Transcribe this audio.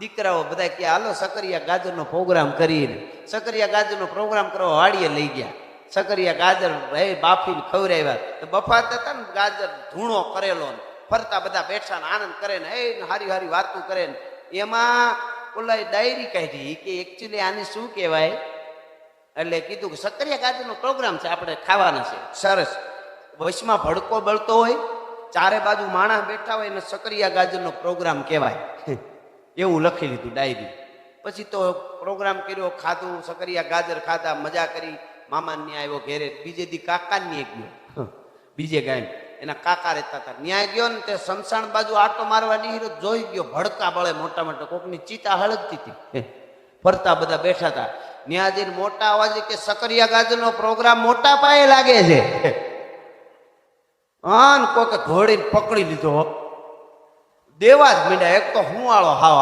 દીકરાઓ બધા કે હાલો સકરિયા ગાજરનો પ્રોગ્રામ કરીને, સકરિયા ગાજરનો પ્રોગ્રામ કરવા વાડીએ લઈ ગયા. સકરિયા ગાજર ભાઈ બાફીને ખવડાવ્યા. તો બફાતા હતા ને, ગાજર ધૂણો કરેલો ને, ફરતા બધા બેઠા ને આનંદ કરે ને હે હારી હારી વાતું કરે ને એમાં ઓલા ડાયરી કાઢી કે એકચ્યુઅલી આને શું કહેવાય? એટલે કીધું કે સકરિયા ગાજરનો પ્રોગ્રામ છે, આપણે ખાવાના છે. સરસ. વચમાં ભડકો બળતો હોય, ચારે બાજુ માણસ બેઠા હોય ને સકરિયા ગાજરનો પ્રોગ્રામ કહેવાય. એવું લખી લીધું, ડાયરી. પછી તો પ્રોગ્રામ કર્યો, ખાધું, સકરિયા, ગાજર ખાધા, મજા કરી. મામા ન્યાય આવ્યો ઘેરે. બીજે દી કાકા ન્યા ગયો. બીજે ગાય એના કાકા રહેતા હતા. ન્યાય ગયો ને તે સમસાણ બાજુ આટો મારવા નીકળ્યો, જોઈ ગયો, ભડકા બળે મોટા મોટા. કોકની ચીતા હળગતી હતી. ફરતા બધા બેઠા હતા. ન્યા જઈને મોટા અવાજે કે સકરિયા ગાજરનો પ્રોગ્રામ મોટા પાયે લાગે છે. હા. કોકે ઘોડીને પકડી લીધો. દેવા જ મીંડા. એક તો હું વાળો હાવ